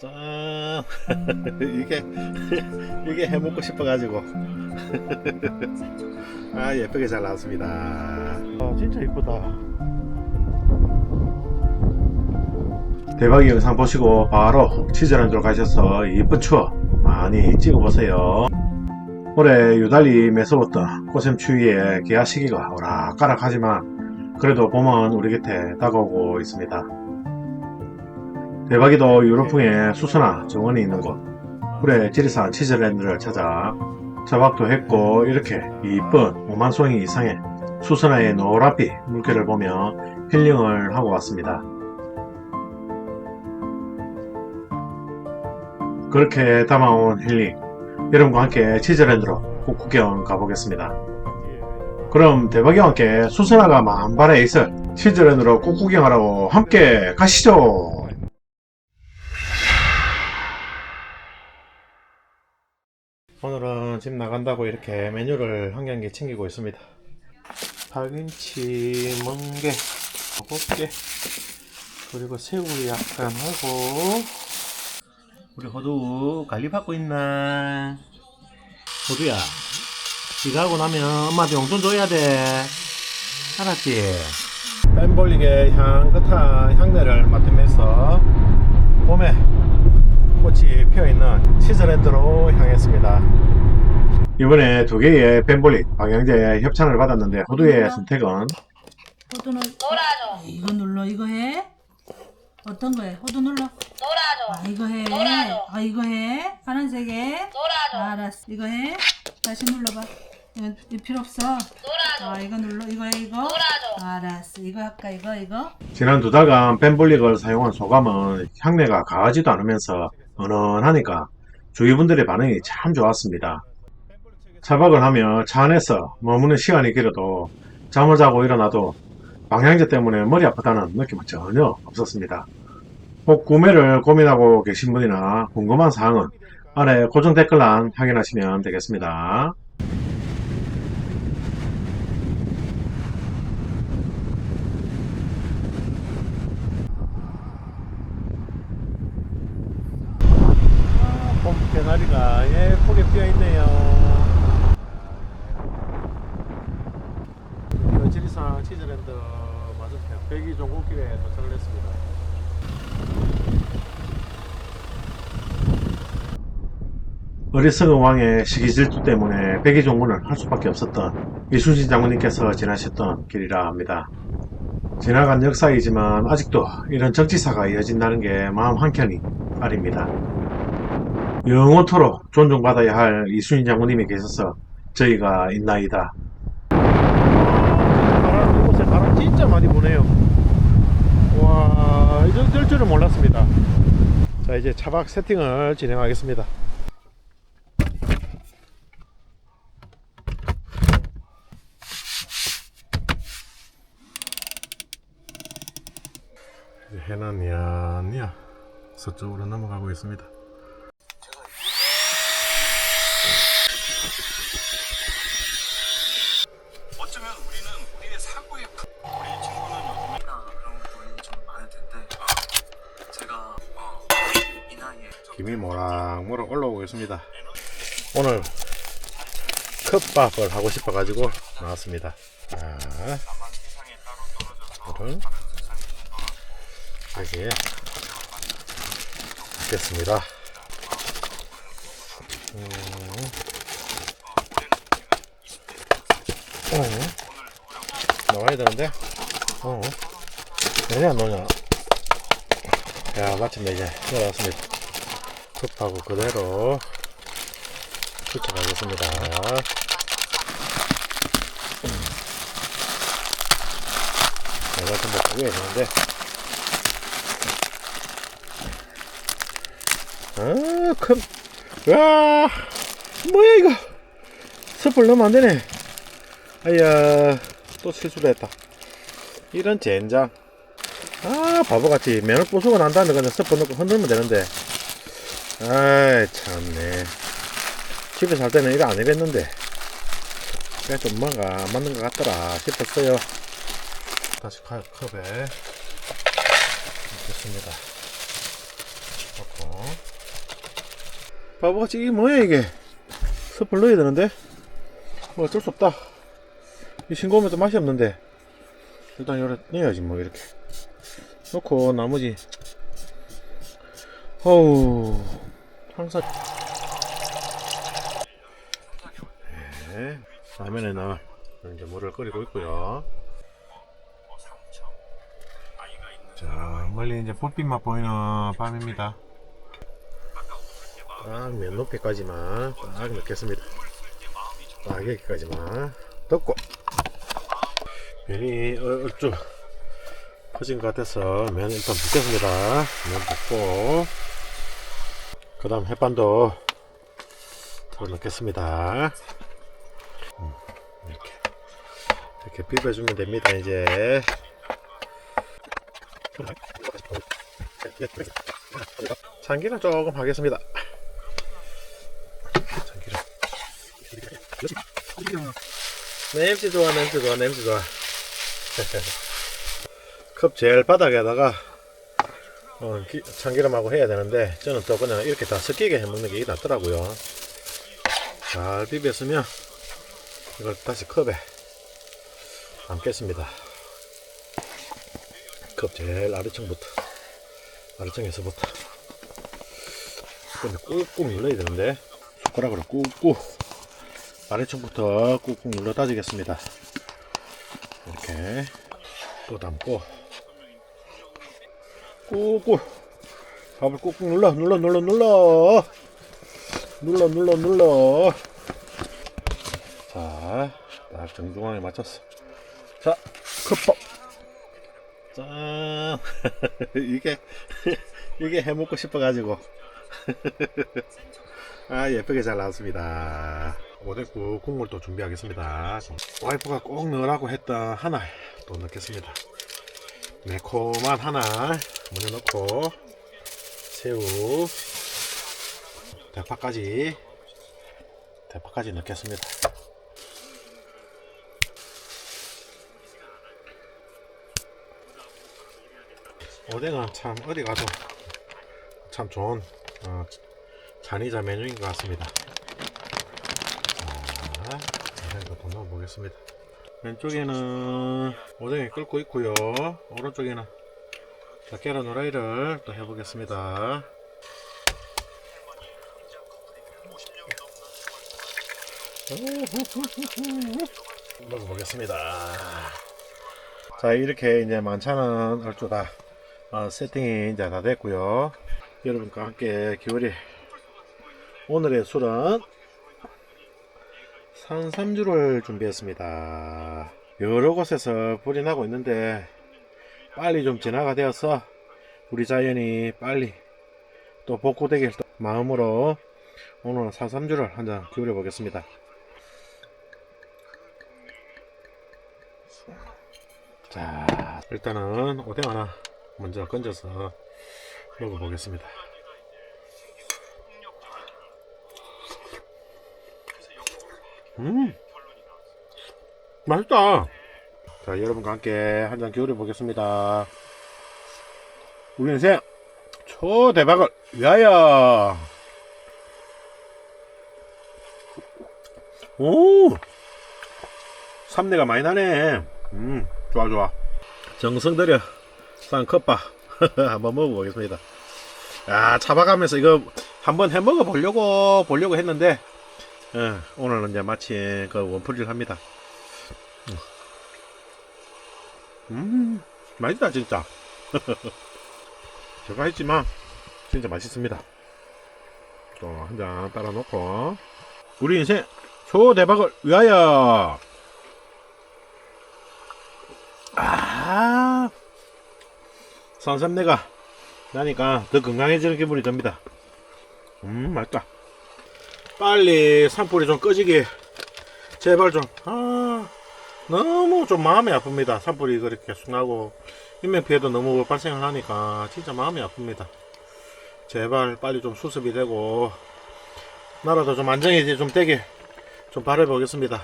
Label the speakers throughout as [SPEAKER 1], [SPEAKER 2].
[SPEAKER 1] 짠 이게 이게 해먹고 싶어가지고. 아 예쁘게 잘 나왔습니다. 아 진짜 이쁘다. 대박이 영상 보시고 바로 치즈랜드로 가셔서 이쁜 추억 많이 찍어보세요. 올해 유달리 매서웠던 꽃샘 추위에 기아 시기가 오락가락하지만 그래도 봄은 우리 곁에 다가오고 있습니다 대박이도 유럽풍의 수선화 정원이 있는 곳 굴의 지리산 치즈랜드를 찾아 자박도 했고 이렇게 이쁜 5만송이 이상의 수선화의 노랗빛 물결을 보며 힐링을 하고 왔습니다. 그렇게 담아온 힐링 여러분과 함께 치즈랜드로 꼭 구경 가보겠습니다. 그럼 대박이와 함께 수선화가 만발해 있을 치즈랜드로 꼭 구경하라고 함께 가시죠. 오늘은 집 나간다고 이렇게 메뉴를 한 경기 챙기고 있습니다. 파김치, 멍게, 곱게 그리고 새우 약간 하고 우리 호두 관리 받고 있나? 호두야, 이거 하고 나면 엄마한테 용돈 줘야 돼. 알았지? 뺀볼릭의 향긋한 향내를 맡으면서 봄에 꽃이 피어있는 치즈랜드로 향했습니다. 이번에 두 개의 벤볼릭 방향제 협찬을 받았는데 호두의 선택은?
[SPEAKER 2] 호두는
[SPEAKER 3] 놀아줘.
[SPEAKER 2] 이거 눌러 이거 해. 어떤 거해? 호두 눌러. 아
[SPEAKER 3] 놀아줘.
[SPEAKER 2] 이거 해.
[SPEAKER 3] 놀아줘.
[SPEAKER 2] 아 이거 해. 파란색 해
[SPEAKER 3] 놀아줘.
[SPEAKER 2] 알았어. 이거 해. 다시 눌러봐. 이거, 이거 필요 없어.
[SPEAKER 3] 놀아줘.
[SPEAKER 2] 아 이거 눌러. 이거 해 이거.
[SPEAKER 3] 놀아줘.
[SPEAKER 2] 알았어. 이거 할까 이거 이거?
[SPEAKER 1] 지난 두 달간 벤볼릭을 사용한 소감은 향내가 가하지도 않으면서 은은하니까 주위 분들의 반응이 참 좋았습니다. 차박을 하며 차 안에서 머무는 시간이 길어도 잠을 자고 일어나도 방향제 때문에 머리 아프다는 느낌은 전혀 없었습니다. 혹 구매를 고민하고 계신 분이나 궁금한 사항은 아래 고정 댓글란 확인하시면 되겠습니다. 봄 개나리가 예쁘게 피어있네요. 치즈랜드 맞은편 백이 종국길에 도착을 했습니다. 어리석은 왕의 시기 질투 때문에 백의 종군을 할 수밖에 없었던 이순신 장군님께서 지나셨던 길이라 합니다. 지나간 역사이지만 아직도 이런 정치사가 이어진다는 게 마음 한켠이 아립니다. 영원토록 존중받아야 할 이순신 장군님이 계셔서 저희가 있나이다. 진짜 많이 부네요. 와, 이정 될 줄은 몰랐습니다. 자, 이제 차박 세팅을 진행하겠습니다. 야야 서쪽으로 넘어가고 있습니다. 모락모락 올라오고 있습니다. 오늘 컵밥을 하고 싶어 가지고 나왔습니다. 자, 이거를 여기에 넣겠습니다. 음. 어. 나와야 되는데, 어. 왜안 나오냐? 야, 마침내 이제 나왔습니다. 컵하고 그대로 추천하겠습니다. 내가 좀 먹고 해야 되는데. 아, 큰, 와, 뭐야, 이거. 숯불 넣으면 안 되네. 아야, 또 실수를 했다. 이런 젠장. 아, 바보같이 면을 부수고 난 다음에 그냥 숯불 넣고 흔들면 되는데. 아이, 참네. 집에 살 때는 이거 안. 그냥 좀 뭔가 안 맞는 것 같더라 싶었어요. 다시 컵- 컵에 넣겠습니다. 넣고 바보같이 이게 뭐야 이게 숯불 넣어야 되는데 뭐 어쩔 수 없다 이 싱거우면 또 맛이 없는데 일단 이렇게 넣어야지 뭐 이렇게 넣고 나머지 어우 항상 네 라면에는 이제 물을 끓이고 있고요. 자 멀리 이제 불빛만 보이는 밤입니다. 딱면 높이까지만 딱 넣겠습니다. 딱 여기까지만 덮고. 면이 어- 얼추 퍼진 것 같아서 면 일단 붓겠습니다. 면 붓고 그 다음 햇반도 더 넣겠습니다. 음, 이렇게. 이렇게 비벼주면 됩니다 이제. 참기름 조금 하겠습니다. 참기름. 냄새 좋아 냄새 좋아 냄새 좋아. 컵 제일 바닥에다가 어, 기- 참기름하고 해야 되는데 저는 또 그냥 이렇게 다 섞이게 해 먹는 게 낫더라고요. 잘 비볐으면 이걸 다시 컵에 담겠습니다. 컵 제일 아래층부터 아래층에서부터. 근데 꾹꾹 눌러야 되는데 숟가락으로 꾹꾹 아래층부터 꾹꾹 눌러 따지겠습니다. 이렇게 또 담고 꾹꾹. 밥을 꾹꾹 눌러 눌러 눌러 눌러. 눌러 눌러 눌러. 자딱 정중앙에 맞췄어. 자 컵밥 짠. 이게 이게 해먹고 싶어가지고. 아 예쁘게 잘 나왔습니다. 오뎅국 국물 또 준비하겠습니다. 와이프가 꼭 넣으라고 했던 하나 또 넣겠습니다. 매콤한 하나 먼저 넣고 새우 대파까지 대파까지 넣겠습니다 오뎅은 참 어디 가도 참 좋은 어, 잔이자 메뉴인 것 같습니다. 자, 더 넣어보겠습니다. 왼쪽에는 오뎅이 끓고 있고요. 오른쪽에는 자, 계란 후라이를 또 해보겠습니다. 먹어보겠습니다. 자 이렇게 이제 만찬은 얼추 다 어, 세팅이 이제 다 됐고요 여러분과 함께 기울이 오늘의 술은 산삼주를 준비했습니다 여러 곳에서 불이 나고 있는데 빨리 좀 진화가 되어서 우리 자연이 빨리 또 복구되길 또 마음으로 오늘은 산삼주를 한 잔 기울여 보겠습니다. 자 일단은 오뎅 하나 먼저 건져서 먹어보겠습니다. 음 맛있다 자 여러분과 함께 한 잔 기울여 보겠습니다. 우리 인생 초대박을 위하여. 오! 삼내가 많이 나네. 음 좋아 좋아. 정성 들여 싼 컵밥 한번 먹어보겠습니다. 아 차박하면서 이거 한번 해 먹어 보려고 보려고 했는데 예, 오늘은 이제 마침 그 원풀이를 합니다 음 맛있다 진짜 제가 했지만 진짜 맛있습니다 또 한 잔 따라 놓고 우리 인생 초대박을 위하여 아, 산삼내가 나니까 더 건강해지는 기분이 듭니다. 음, 맛있다. 빨리 산불이 좀 꺼지게 제발 좀, 아, 너무 좀 마음이 아픕니다. 산불이 그렇게 나고, 인명피해도 너무 발생을 하니까 진짜 마음이 아픕니다. 제발 빨리 좀 수습이 되고, 나라도 좀 안정이 좀 되게 좀 바라보겠습니다.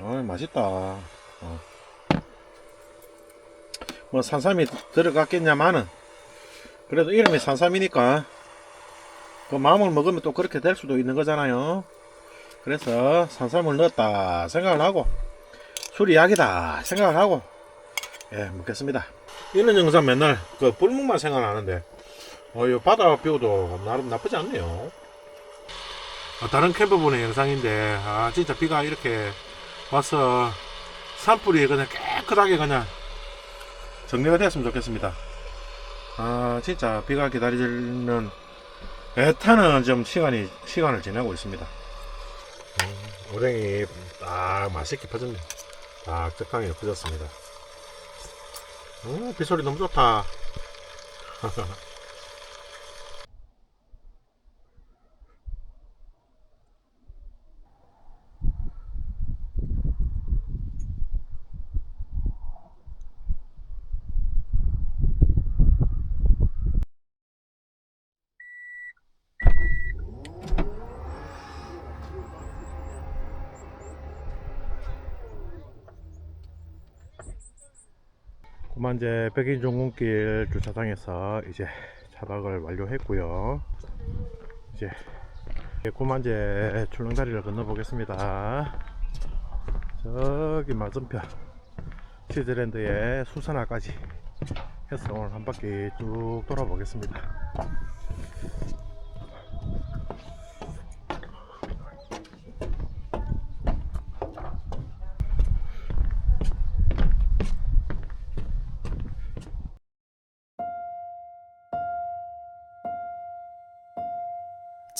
[SPEAKER 1] 어 맛있다. 어. 뭐 산삼이 들어갔겠냐마는 그래도 이름이 산삼이니까 그 마음을 먹으면 또 그렇게 될 수도 있는 거잖아요. 그래서 산삼을 넣었다 생각을 하고 술이 약이다 생각을 하고 예 먹겠습니다. 이런 영상 맨날 그 불목만 생각나는데 어, 이 바다 뷰도 나름 나쁘지 않네요. 아, 다른 캠퍼분의 영상인데 아 진짜 비가 이렇게 와서 산불이 그냥 깨끗하게 그냥 정리가 됐으면 좋겠습니다. 아 진짜 비가 기다리는 애타는 좀 시간이 시간을 지나고 있습니다. 음, 오뎅이 딱 맛있게 퍼졌네. 딱 적당히 퍼졌습니다. 음, 빗소리 너무 좋다. 그만 이제 백인 종군길 주차장에서 이제 차박을 완료했고요. 이제 고만제 출렁다리를 건너 보겠습니다. 저기 맞은편 치즈랜드의 수선화까지 해서 오늘 한 바퀴 쭉 돌아보겠습니다.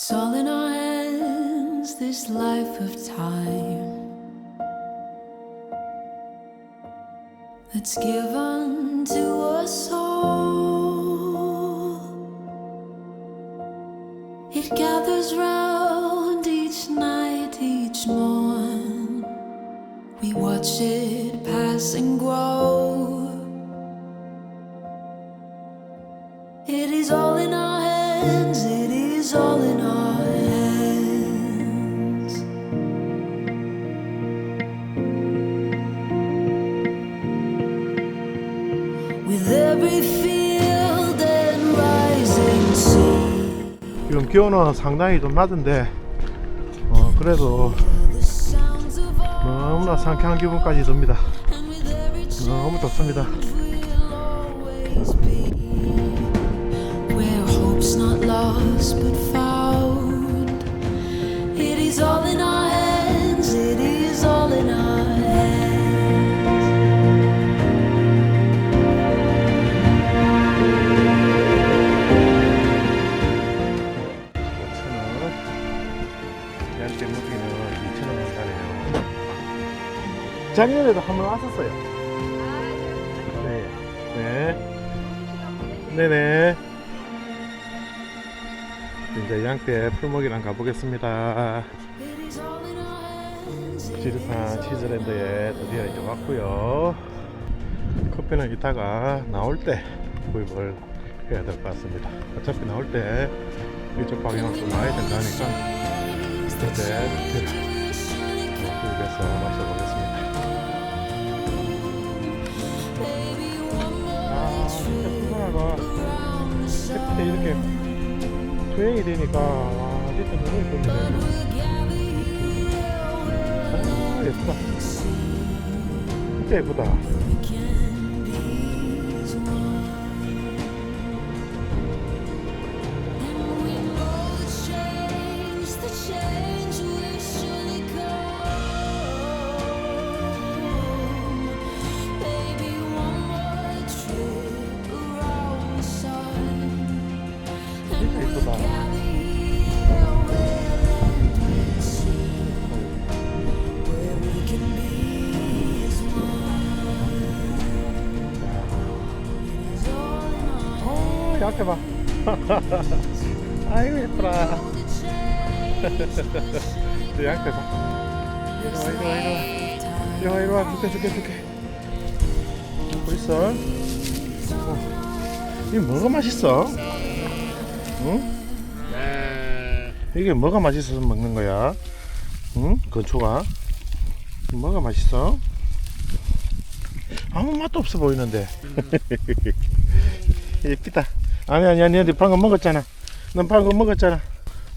[SPEAKER 3] It's all in our hands, this life of time that's given to us all.
[SPEAKER 1] 기온은 상당히 좀 낮은데 어, 그래도 너무나 상쾌한 기분까지 듭니다. 너무 좋습니다.
[SPEAKER 3] It is all in our hands, it is all in our
[SPEAKER 1] 작년에도 한 번 왔었어요. 네. 네. 네네. 이제 양떼 풀목이랑 가보겠습니다. 지르산 치즈랜드에 드디어 이제 왔고요. 커피는 이따가 나올 때 구입을 해야 될 것 같습니다. 어차피 나올 때 이쪽 방향으로 또 나야 된다니까 그때 커피를 구입해서 마셔보겠습니다. 햇빛에 이렇게 투행이 되니까 와, 진짜 너무 예쁩니다. 아, 예쁘다. 진짜 예쁘다.
[SPEAKER 3] As one.
[SPEAKER 1] 어, 약해 봐. 아이고 예쁘라. 저 양태 봐. 이리 와, 이리 와, 이리 와. 줄게, 줄게, 줄게. 있어. 어. 이게 뭐가 맛있어? 응? 이게 뭐가 맛있어서 먹는 거야? 응? 건초가? 뭐가 맛있어? 아무 맛도 없어 보이는데. 예쁘다. 아니 아니 아니 너 방금 먹었잖아. 넌 방금 먹었잖아.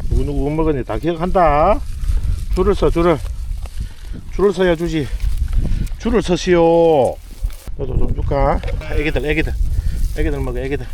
[SPEAKER 1] 누구누구 못 먹었니 다 기억한다 줄을 서 줄을 줄을 서야 주지 줄을 서시오 너도 좀 줄까 애기들 애기들 애기들 먹어 애기들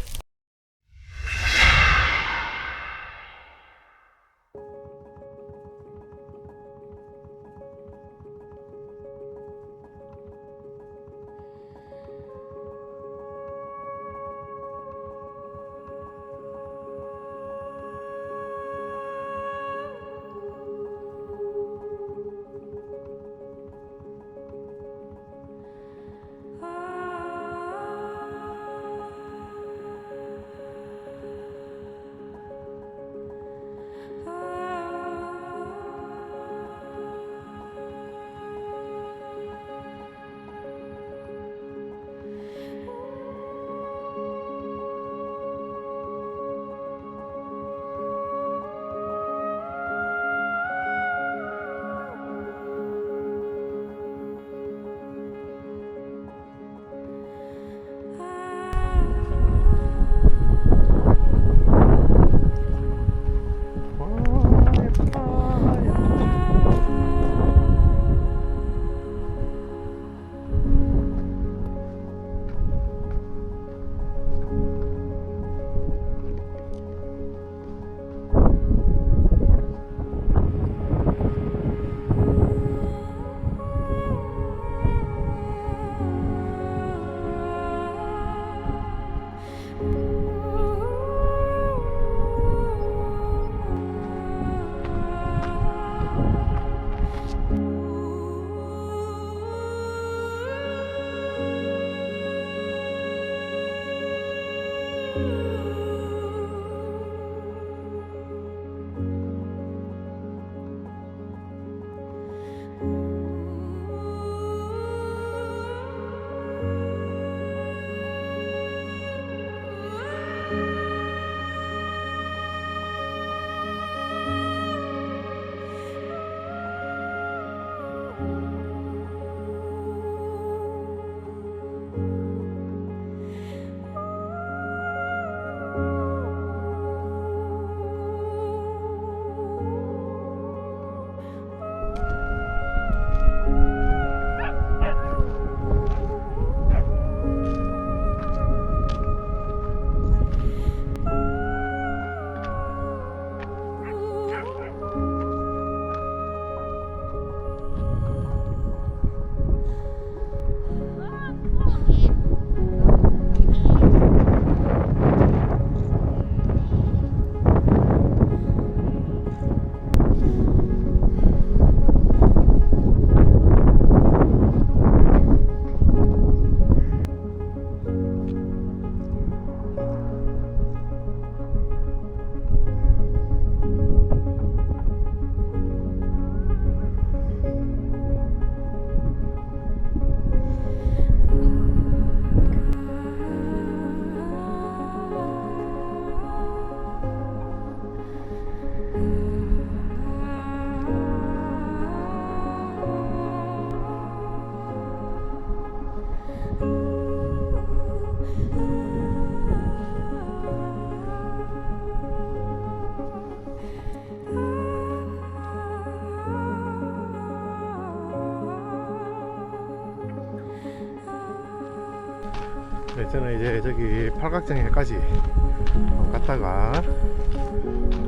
[SPEAKER 1] 네, 저는 이제 저기 팔각정에까지 어, 갔다가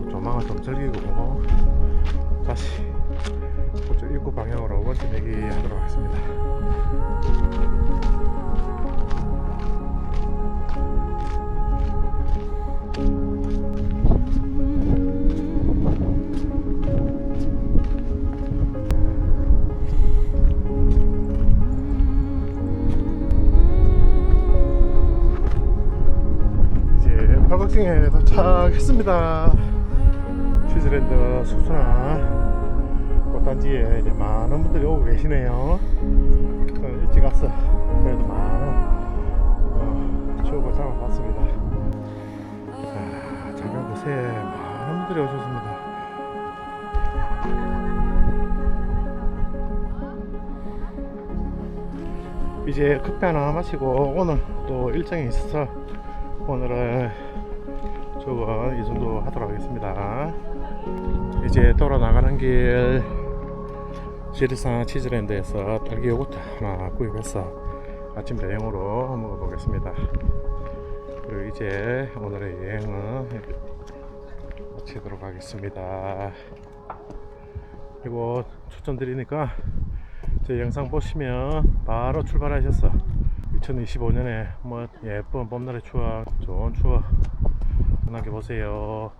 [SPEAKER 1] 조망을 좀 즐기고 다시 그쪽 입구 방향으로 원점 내기 하도록 하겠습니다. 팔각정에 도착했습니다. 스위스랜드 수수나 꽃단지에 이제 많은 분들이 오고 계시네요. 저는 일찍 왔어. 그래도 많은 어, 추억을 담아봤습니다. 자, 작년 그새 많은 분들이 오셨습니다. 이제 커피 하나 마시고 오늘 또 일정이 있어서 오늘은 저거 이 정도 하도록 하겠습니다. 이제 돌아 나가는 길 지리산 치즈랜드에서 딸기 요거트 하나 구입해서 아침 대용으로 먹어보겠습니다. 그리고 이제 오늘의 여행은 마치도록 하겠습니다. 그리고 추천드리니까 제 영상 보시면 바로 출발하셔서 2025년에 뭐 예쁜 봄날의 추억, 좋은 추억 남겨보세요.